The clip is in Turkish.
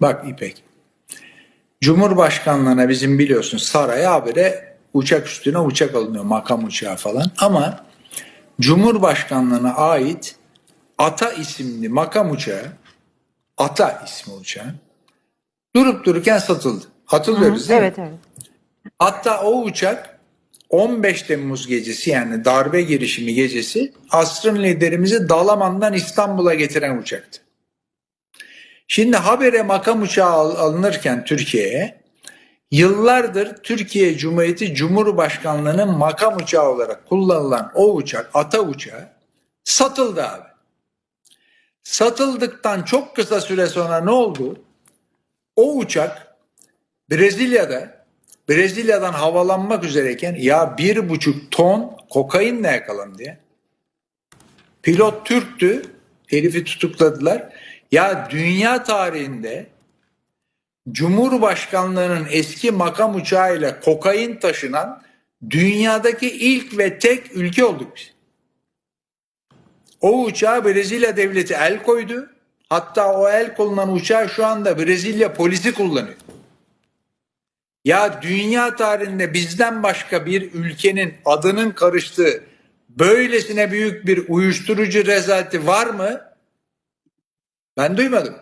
Bak İpek. Cumhurbaşkanlığına bizim biliyorsun saraya habire uçak üstüne uçak alınıyor. Makam uçağı falan. Ama Cumhurbaşkanlığına ait Ata isimli makam uçağı Ata ismi uçağı durup dururken satıldı. Hatırlıyoruz değil mi? Evet evet. Hatta o uçak 15 Temmuz gecesi yani darbe girişimi gecesi asrın liderimizi Dalaman'dan İstanbul'a getiren uçaktı. Şimdi habere makam uçağı al- alınırken Türkiye'ye yıllardır Türkiye Cumhuriyeti Cumhurbaşkanlığı'nın makam uçağı olarak kullanılan o uçak Ata uçağı satıldı abi. Satıldıktan çok kısa süre sonra ne oldu? O uçak Brezilya'da Brezilya'dan havalanmak üzereyken ya bir buçuk ton kokainle yakalandı ya. Pilot Türktü. Herifi tutukladılar. Ya dünya tarihinde Cumhurbaşkanlığının eski makam uçağıyla kokain taşınan dünyadaki ilk ve tek ülke olduk biz. O uçağa Brezilya devleti el koydu. Hatta o el konulan uçağı şu anda Brezilya polisi kullanıyor. Ya dünya tarihinde bizden başka bir ülkenin adının karıştığı böylesine büyük bir uyuşturucu rezaleti var mı? Ben duymadım.